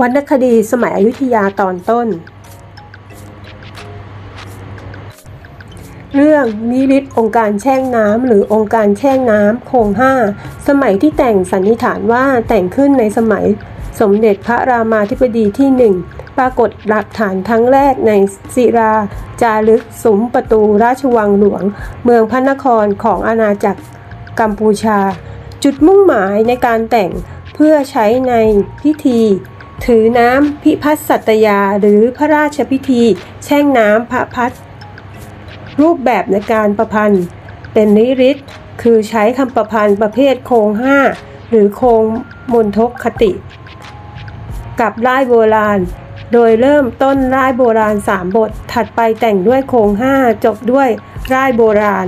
วรรณคดีสมัยอยุธยาตอนต้น เรื่องนิริตองค์การแช่งน้ำหรือองค์การแช่งน้ำโคงห้าสมัยที่แต่งสันนิษฐานว่าแต่งขึ้นในสมัยสมเด็จพระรามาธิบดีที่หนึ่งปรากฏหลักฐานครั้งแรกในศิราจารึกสมประตูราชวังหลวง เมืองพระนครของอาณาจักรกัมพูชา จุดมุ่งหมายในการแต่งเพื่อใช้ในพิธี ถือน้ำพิพัฒสัตยาหรือพระราชพิธี แช่งน้ำพระพัฒรูปแบบในการประพันธ์ เป็นนิริตคือใช้คำประพันธ์ประเภทโครงห้าหรือโครงมนทกคติ กับร่ายโบราณ โดยเริ่มต้นร่ายโบราณ 3 บท ถัดไปแต่งด้วยโครงห้าจบด้วยร่ายโบราณ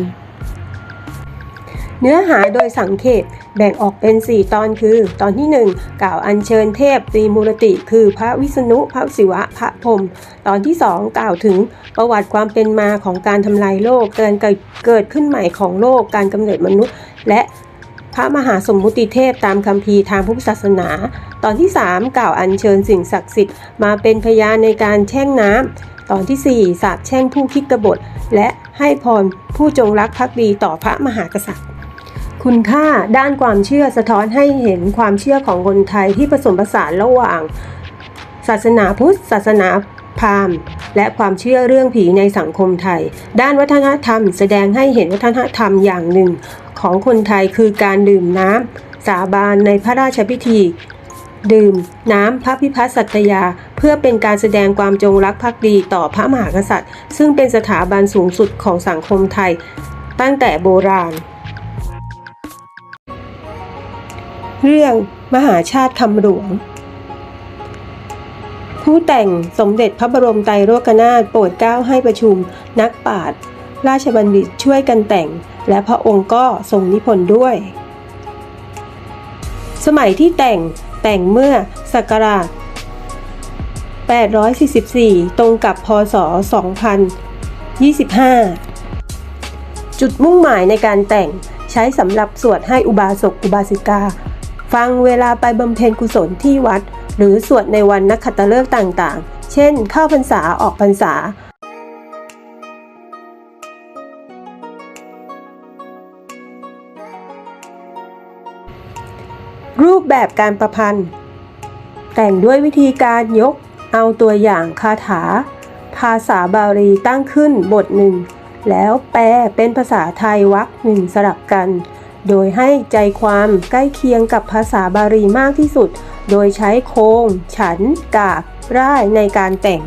เนื้อหาโดยสังเขป แบ่งออกเป็น 4 ตอนคือ ตอนที่ 1 กล่าวอัญเชิญเทพตรีมูรติ คือพระวิษณุพระศิวะพระพรมตอนที่ 2 กล่าวถึงประวัติความเป็นมาของการทำลายโลกการเกิดขึ้นใหม่ของโลกการกำเนิดมนุษย์ และพระมหาสมมุติเทพตามคัมภีร์ทางพุทธศาสนา ตอนที่ 3 กล่าวอัญเชิญสิ่งศักดิ์สิทธิ์มาเป็นพยานในการแช่งน้ำตอนที่ 4 สาบแช่งผู้คิดกบฏ และให้พรผู้จงรักภักดีต่อพระมหากษัตริย์ คุณค่าด้านความเชื่อสะท้อนให้เห็นความเชื่อของคนไทยที่ผสมผสานระหว่าง ศาสนาพุทธ ศาสนาพราหมณ์ และความเชื่อเรื่องผีในสังคมไทย ด้านวัฒนธรรม แสดงให้เห็นวัฒนธรรมอย่างหนึ่ง ของคนไทยคือการดื่มน้ำสาบานในพระราชพิธี ดื่มน้ำพระพิพัฒน์สัตยา เพื่อเป็นการแสดงความจงรักภักดีต่อพระมหากษัตริย์ ซึ่งเป็นสถาบันสูงสุดของสังคมไทย ตั้งแต่โบราณ เรื่องมหาชาติคำหลวง ผู้แต่งสมเด็จพระบรมไตรโลกนาถโปรดเกล้าให้ประชุมนักปราชญ์ราชบัณฑิตช่วยกันแต่ง และพระองค์ก็ทรงนิพนธ์ด้วย สมัยที่แต่งแต่งเมื่อศักราช 844 ตรงกับพศ 2025 จุดมุ่งหมายในการแต่งใช้สำหรับสวดให้อุบาสกอุบาสิกา ฟังเวลาไปบำเพ็ญกุศลที่วัด หรือสวดในวันนักขัตฤกษ์ต่างๆ เช่น เข้าพรรษาออกพรรษา รูปแบบการประพันธ์ แต่งด้วยวิธีการยกเอาตัวอย่างคาถา ภาษาบาลีตั้งขึ้นบทหนึ่ง แล้วแปลเป็นภาษาไทยวรรคหนึ่งสลับกัน โดยให้ใจความใกล้เคียงกับภาษาบาลีมากที่สุด โดยใช้โครงฉัน กาก ร่ายในการแต่ง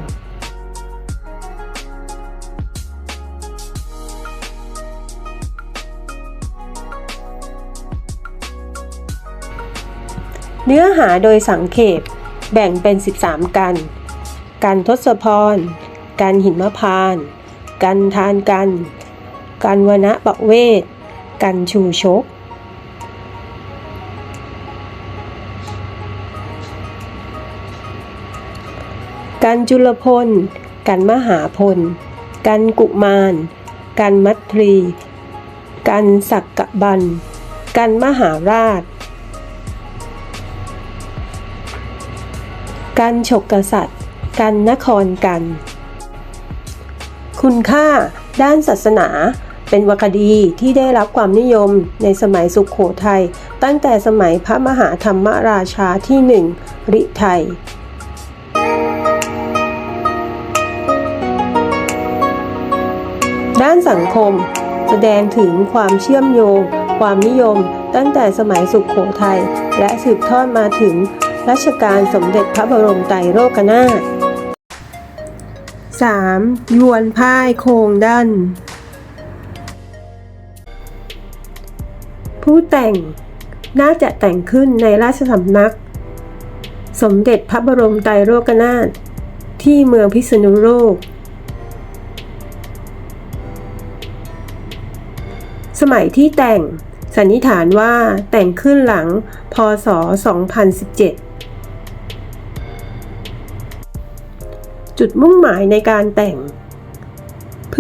เนื้อหาโดยสังเขปแบ่งเป็น 13 กันกันทศพรกันหินมะพานกันทานกันกันวนะปะเวท กันชูชก กันจุลพล กันมหาพล กันกุมาร กันมัทรี กันสักกบัน กันมหาราช กันฉกกษัตริย์ กันนครกัน คุณค่าด้านศาสนา เป็นวรรคดีที่ได้รับความนิยมในสมัยสุขโขทัยตั้งแต่สมัยพระมหาธรรมราชาที่หนึ่งริไทยด้านสังคม แสดงถึงความเชื่อมโยง ความนิยม ตั้งแต่สมัยสุขโขทัยและสืบทอดมาถึงรัชกาลสมเด็จพระบรมไตรโลกนาถ 3. ยวนพ่ายโคงด้น ผู้แต่งน่าจะแต่งขึ้นในราชสำนัก สมเด็จพระบรมไตรโลกนาถที่เมืองพิษณุโลก สมัยที่แต่งสันนิษฐานว่าแต่งขึ้นหลังพศ 2017 จุดมุ่งหมายในการแต่ง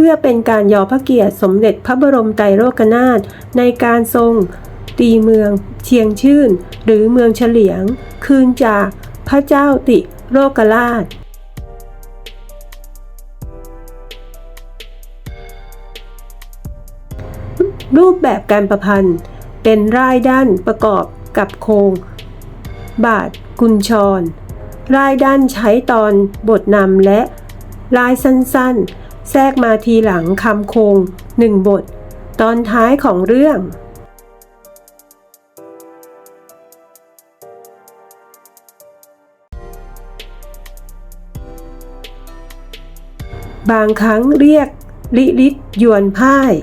พื่อเป็นการยอพระเกียรติสมเด็จพระบรมไตรโลกนาถในการทรงตีเมืองเชียงชื่น หรือเมืองเฉลียง คืนจากพระเจ้าติโรกราชรูปแบบการประพันธ์ เป็นร่ายด้านประกอบกับโครง บาทกุญชรรายด้านใช้ตอนบทนำและ ลายสั้นๆ แทรกมาทีหลังคำคงหนึ่งบท ตอนท้ายของเรื่อง บางครั้งเรียกลิลิตยวนพ่าย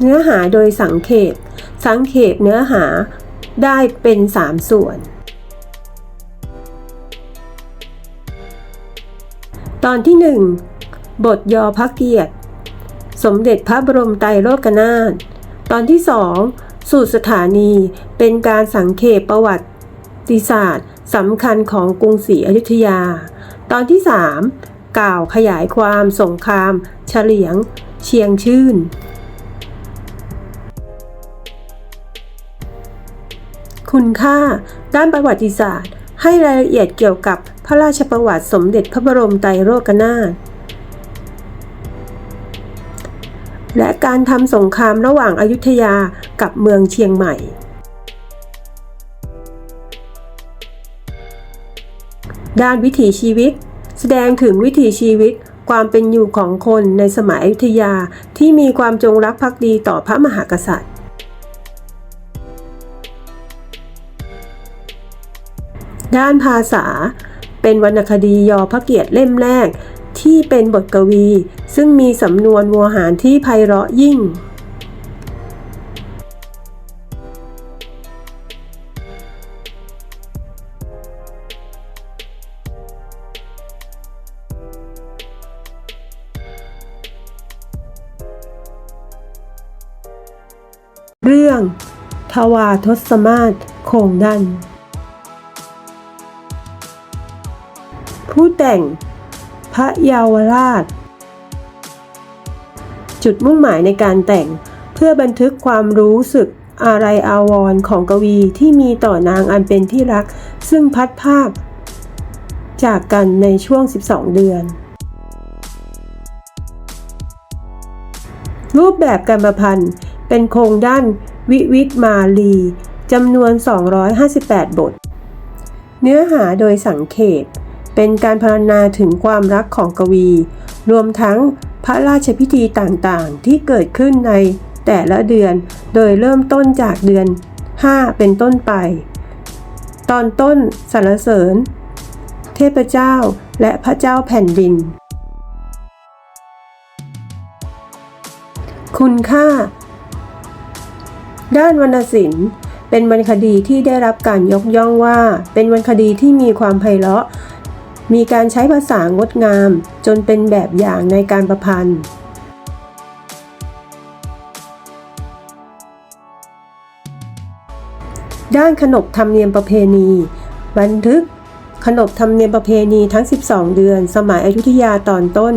เนื้อหาโดยสังเขปสังเขปเนื้อหาได้เป็น3ส่วน ตอนที่1บทยอพระเกียรติ สมเด็จพระบรมไตรโลกนาถตอนที่2สู่สถานีเป็นการสังเขปประวัติศาสตร์สำคัญของกรุงศรีอยุธยา ตอนที่3กล่าวขยายความสงคราม เฉลียง เชียงชื่น คุณค่าด้านประวัติศาสตร์ให้รายละเอียดเกี่ยวกับ พระราชประวัติสมเด็จพระบรมไตรโลกนาถและการทำสงครามระหว่างอายุทยากับเมืองเชียงใหม่ ด้านวิถีชีวิต แสดงถึงวิถีชีวิตความเป็นอยู่ของคนในสมัยอยุธยาที่มีความจงรักภักดีต่อพระมหากษัตริย์ ด้านภาษา เป็นวรรณคดียอพระเกียรติเล่มแรก ที่เป็นบทกวี ซึ่งมีสำนวนวัวหารที่ไพเราะยิ่งเรื่อง ทวาทศมาศโคงดัน แต่ง พระเยาวราช จุดมุ่งหมายในการแต่งเพื่อบันทึกความรู้สึกอะไรอาวรณ์ของกวีที่มีต่อนางอันเป็นที่รัก ซึ่งพัดภาคจากกันในช่วง 12 เดือน รูปแบบการประพันธ์เป็นโครงด้านวิวิตมาลีจำนวน 258 บท เนื้อหาโดยสังเขป เป็นการพรรณนาถึงความรักของกวี รวมทั้งพระราชพิธีต่างๆ ที่เกิดขึ้นในแต่ละเดือน โดยเริ่มต้นจากเดือน 5 เป็นต้นไป ตอนต้นสรรเสริญ เทพเจ้าและพระเจ้าแผ่นดิน คุณค่า ด้านวรรณศิลป์เป็นวรรณคดีที่ได้รับการยกย่องว่า เป็นวรรณคดีที่มีความไพเราะ มีการใช้ภาษางดงาม จนเป็นแบบอย่างในการประพันธ์ ด้านขนบธรรมเนียมประเพณี บันทึก ขนบธรรมเนียมประเพณีทั้ง 12 เดือน สมัยอยุธยาตอนต้น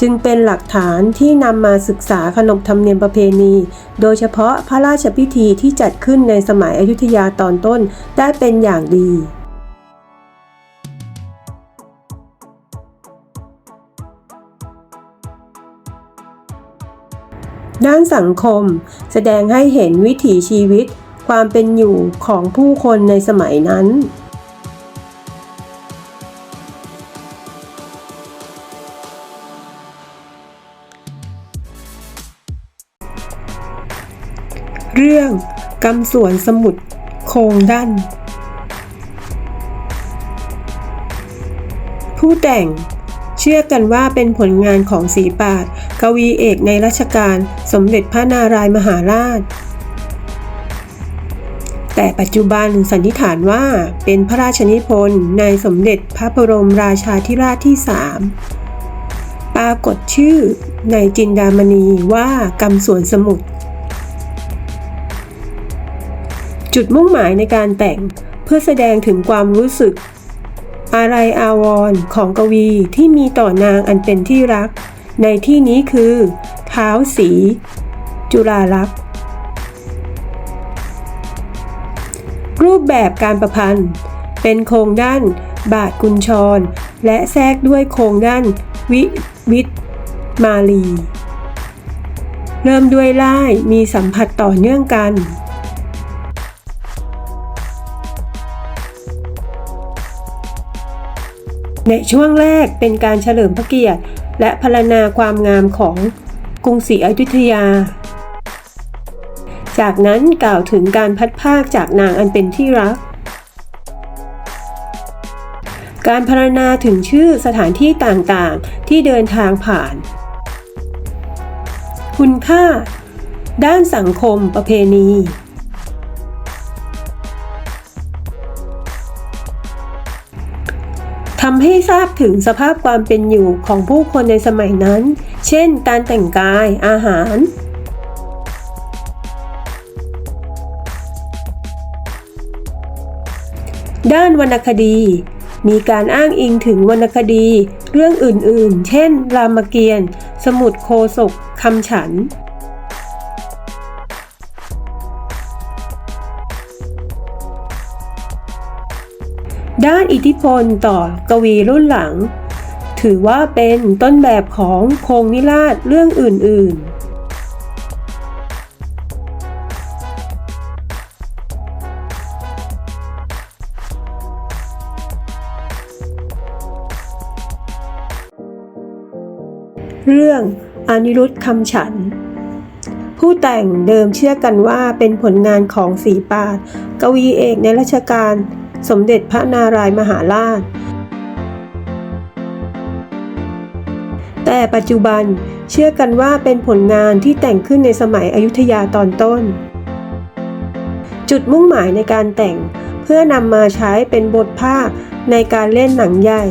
จึงเป็นหลักฐานที่นำมาศึกษาขนบธรรมเนียมประเพณี โดยเฉพาะพระราชพิธีที่จัดขึ้นในสมัยอยุธยาตอนต้นได้เป็นอย่างดี ด้านสังคม แสดงให้เห็นวิถีชีวิต ความเป็นอยู่ของผู้คนในสมัยนั้นเรื่องกำสวนสมุทรโคงดันผู้แต่ง เชื่อกันว่าเป็นผลงานของศรีปาดกวีเอกในรัชกาลสมเด็จพระนารายมหาราช แต่ปัจจุบันสันนิษฐานว่าเป็นพระราชนิพนธ์ในสมเด็จพระบรมราชาธิราชที่สามปรากฏชื่อในจินดามณีว่ากำสวนสมุทรจุดมุ่งหมายในการแต่งเพื่อแสดงถึงความรู้สึก อะไรอาวรณ์ของกวีที่มีต่อนางอันเป็นที่รัก ในที่นี้คือเท้าสี จุฬาลักษ์รูปแบบการประพันธ์ เป็นโครงด้านบาทกุญชร และแทรกด้วยโครงด้านวิวิตมาลี เริ่มด้วยไล่มีสัมผัสต่อเนื่องกัน ในช่วงแรกเป็นการเฉลิมพระเกียรติ และพรรณนาความงามของกรุงศรีอยุธยา จากนั้นกล่าวถึงการพัดภาคจากนางอันเป็นที่รัก การพรรณนาถึงชื่อสถานที่ต่างๆ ที่เดินทางผ่าน คุณค่า ด้านสังคมประเพณีำให้ทราบถึงสภาพความเป็นอยู่ของผู้คนในสมัยนั้น เช่น การแต่งกาย อาหาร ด้านวรรณคดี มีการอ้างอิงถึงวรรณคดี เรื่องอื่นๆ เช่น รามเกียรติ์ สมุดโคศกคำฉัน ด้านอิทธิพลต่อกวีรุ่นหลัง ถือว่าเป็นต้นแบบของโครงนิราศเรื่องอื่น ๆเรื่องอนิรุตคำฉัน ผู้แต่งเดิมเชื่อกันว่าเป็นผลงานของสีปาดกวีเอกในรัชกาล สมเด็จพระนารายมหาราช แต่ปัจจุบันเชื่อกันว่าเป็นผลงานที่แต่งขึ้นในสมัยอยุธยาตอนต้น จุดมุ่งหมายในการแต่งเพื่อนำมาใช้เป็นบทภาคในการเล่นหนังใหญ่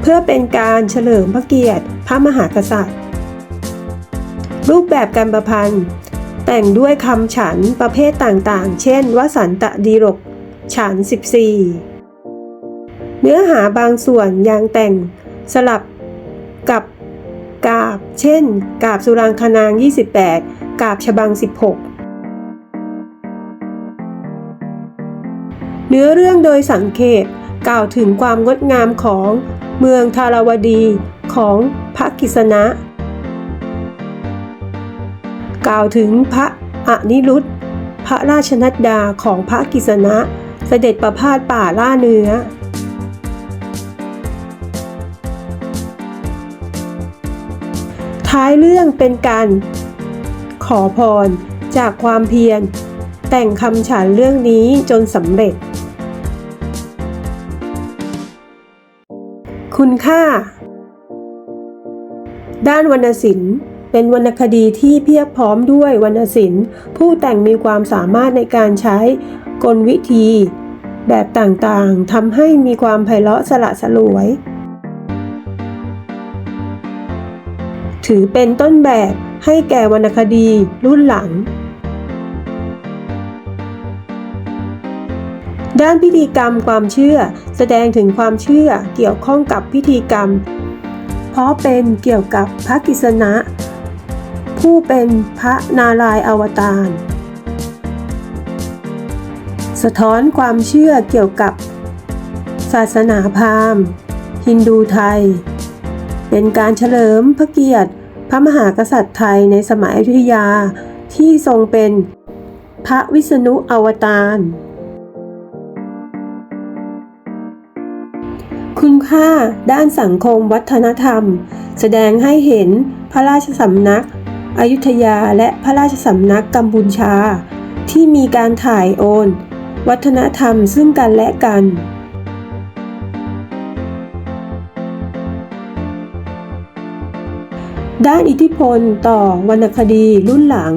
เพื่อเป็นการเฉลิมพระเกียรติพระมหากษัตริย์ รูปแบบการประพันธ์ แต่งด้วยคำฉันประเภทต่างๆ เช่น วสันตะดีรก ฉัน 14 เนื้อหาบางส่วนยังแต่งสลับกับกาบ เช่น กาบสุรางคนาง 28 กาบฉบัง 16เนื้อเรื่องโดยสังเขปกล่าวถึงความงดงามของเมืองธาราวดีของพระกิษณะ กล่าวถึงพระอนิรุตพระราชนัดดาของพระกิษณะ เสด็จประพาสป่าล่าเนื้อ ท้ายเรื่องเป็นการขอพรจากความเพียร แต่งคำฉันเรื่องนี้จนสำเร็จ คุณค่า ด้านวรรณศิลป์ เป็นวรรณคดีที่เพียบพร้อมด้วยวรรณศิลป์ ผู้แต่งมีความสามารถในการใช้กลวิธี แบบต่างๆทำให้มีความไพเราะสละสลวย ถือเป็นต้นแบบให้แก่วรรณคดีรุ่นหลัง ด้านพิธีกรรมความเชื่อแสดงถึงความเชื่อเกี่ยวข้องกับพิธีกรรม เพราะเป็นเกี่ยวกับพระกิษณะ ผู้เป็นพระนารายอวตาร สะท้อนความเชื่อเกี่ยวกับ ศาสนาพราหมณ์ ฮินดูไทย เป็นการเฉลิมพระเกียรติพระมหากษัตริย์ไทยในสมัยอยุธยาที่ทรงเป็นพระวิษณุอวตาร คุณค่าด้านสังคมวัฒนธรรม แสดงให้เห็นพระราชสำนัก อยุธยาและพระราชสำนักกัมพูชา ที่มีการถ่ายโอน วัฒนธรรมซึ่งกันและกัน ด้านอิทธิพลต่อวรรณคดีรุ่นหลัง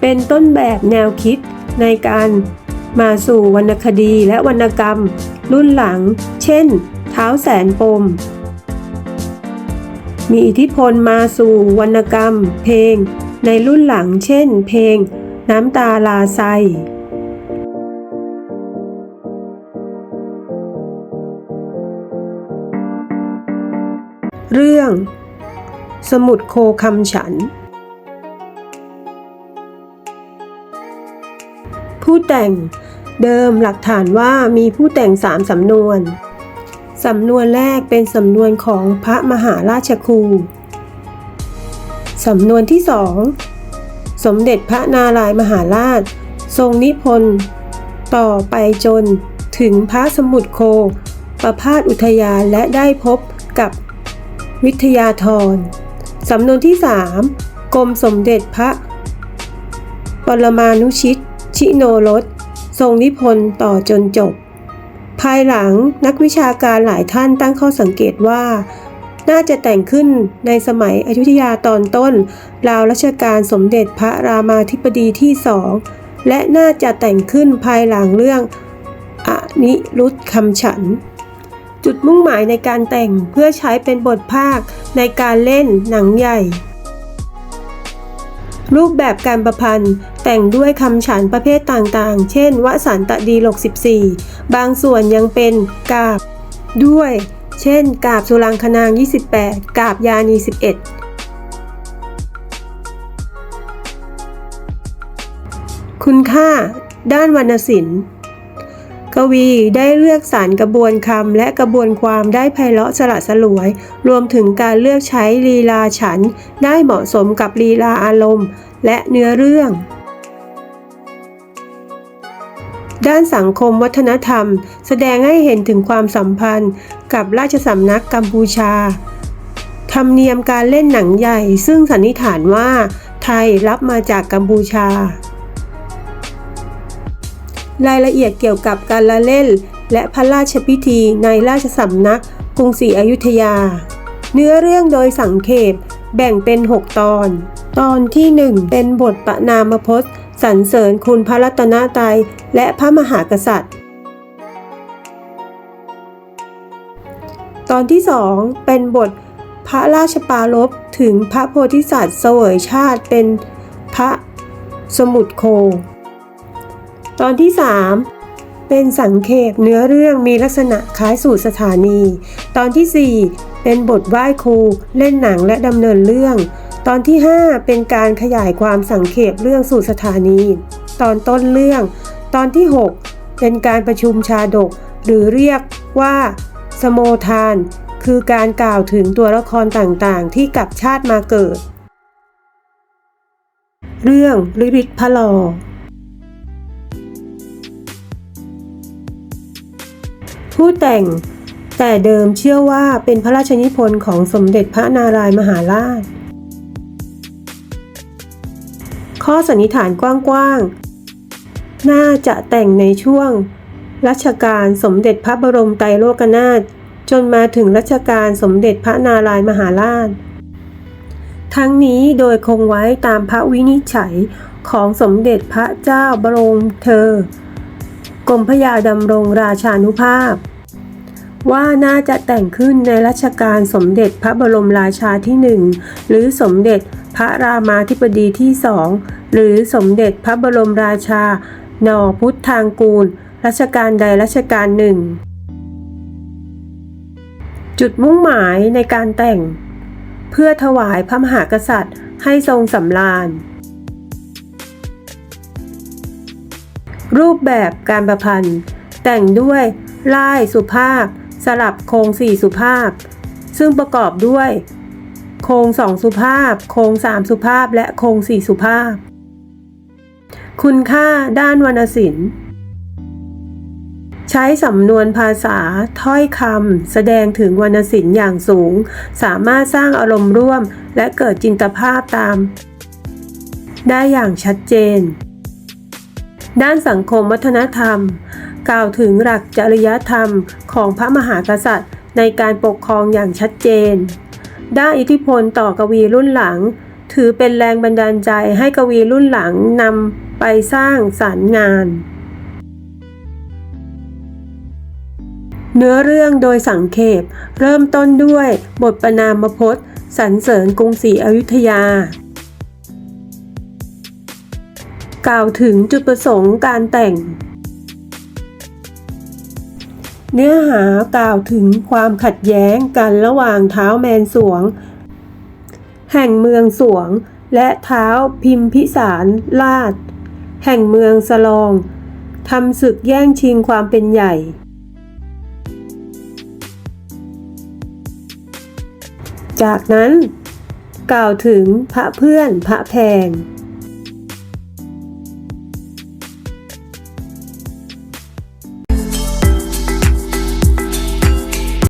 เป็นต้นแบบแนวคิดในการมาสู่วรรณคดีและวรรณกรรม รุ่นหลัง เช่น เท้าแสนปม มีอิทธิพลมาสู่วรรณกรรม เพลง ในรุ่นหลังเช่น เพลง น้ำตาลาไซเรื่อง สมุดโคคำฉัน ผู้แต่งเดิมหลักฐานว่ามีผู้แต่งสามสำนวน สำนวนแรกเป็นสำนวนของพระมหาราชครู สำนวนที่สองสมเด็จพระนารายมหาราช ทรงนิพนธ์ต่อไปจนถึงพระสมุทรโค ประพาสอุทยานและได้พบกับวิทยาธร สำนวนที่สามกรมสมเด็จพระ ปรมานุชิต ชิโนรส ทรงนิพนธ์ต่อจนจบ ภายหลังนักวิชาการหลายท่านตั้งข้อสังเกตว่า น่าจะแต่งขึ้นในสมัยอยุธยาตอนต้น ราวรัชกาลสมเด็จพระรามาธิบดีที่สองและน่าจะแต่งขึ้นภายหลังเรื่องอนิรุตคำฉัน จุดมุ่งหมายในการแต่งเพื่อใช้เป็นบทภาคในการเล่นหนังใหญ่ รูปแบบการประพันธ์แต่งด้วยคำฉันประเภทต่างๆ เช่น วสันตดีหลก14 บางส่วนยังเป็นกาบ ด้วย เช่น กาบสุรังคนาง 28 กาบยานี 11คุณค่าด้านวรรณศิลป์ กวีได้เลือกสรรกระบวนคำและกระบวนความได้ไพเราะสละสลวย รวมถึงการเลือกใช้ลีลาฉัน ได้เหมาะสมกับลีลาอารมณ์ และเนื้อเรื่อง ด้านสังคมวัฒนธรรม แสดงให้เห็นถึงความสัมพันธ์ กับราชสำนักกัมพูชา ธรรมเนียมการเล่นหนังใหญ่ ซึ่งสันนิษฐานว่า ไทยรับมาจากกัมพูชา รายละเอียดเกี่ยวกับการละเล่น และพระราชพิธีในราชสำนักกรุงศรีอยุธยา เนื้อเรื่องโดยสังเขปแบ่งเป็น 6 ตอน ตอนที่ 1 เป็นบทประนามพจน์สรรเสริญคุณพระรัตนตรัยและพระมหากษัตริย์ ตอนที่ 2 เป็นบทพระราชปารภถึงพระโพธิสัตว์เสวยชาติเป็นพระสมุทรโค ตอนที่ 3 เป็นสังเขปเนื้อเรื่องมีลักษณะคล้ายสู่สถานี ตอนที่ 4 เป็นบทไหว้ครู เล่นหนังและดำเนินเรื่อง ตอนที่ 5 เป็นการขยายความสังเขปเรื่องสู่สถานี ตอนต้นเรื่อง ตอนที่ 6 เป็นการประชุมชาดก หรือเรียกว่า สโมทาน คือการกล่าวถึงตัวละครต่างๆ ที่กลับชาติมาเกิด เรื่องลิริกพระลอ ผู้แต่งแต่เดิมเชื่อว่าเป็นพระราชนิพนธ์ของสมเด็จพระนารายมหาราช ข้อสันนิษฐานกว้างๆ น่าจะแต่งในช่วง รัชกาลสมเด็จพระบรมไตรโลกนาถจนมาถึงรัชกาลสมเด็จพระนารายมหาราช ทั้งนี้โดยคงไว้ตามพระวินิจฉัยของสมเด็จพระเจ้าบรมเธอ กรมพระยาดำรงราชานุภาพ ว่าน่าจะแต่งขึ้นในรัชกาลสมเด็จพระบรมราชาที่หนึ่งหรือสมเด็จพระรามาธิบดีที่สองหรือสมเด็จพระบรมราชา นอพุทธทางกูล รัชกาลใดรัชกาลหนึ่งจุดมุ่งหมายในการแต่ง เพื่อถวายพระมหากษัตริย์ให้ทรงสำราญ รูปแบบการประพันธ์ แต่งด้วยล่ายสุภาพ สลับโครงสี่สุภาพ ซึ่งประกอบด้วย โครงสองสุภาพ โครงสามสุภาพ และโครงสี่สุภาพ คุณค่าด้านวรรณศิลป์ ใช้สำนวนภาษาถ้อยคำแสดงถึงวรรณศิลป์อย่างสูง สามารถสร้างอารมณ์ร่วม และเกิดจินตภาพตาม ได้อย่างชัดเจน ด้านสังคมวัฒนธรรม กล่าวถึงหลักจริยธรรมของพระมหากษัตริย์ ในการปกครองอย่างชัดเจนด้านอิทธิพลต่อกวีรุ่นหลัง ถือเป็นแรงบันดาลใจให้กวีรุ่นหลังนำไปสร้างสรรค์งาน เนื้อเรื่องโดยสังเขปเริ่มต้นด้วยบทประนามพจน์สรรเสริญกรุงศรีอยุธยา กล่าวถึงจุดประสงค์การแต่ง เนื้อหากล่าวถึงความขัดแย้งกันระหว่างเท้าแมนสวง แห่งเมืองสวง และเท้าพิมพิสารลาดแห่งเมืองสลองทำศึกแย่งชิงความเป็นใหญ่ จากนั้น กล่าวถึงพระเพื่อนพระแพง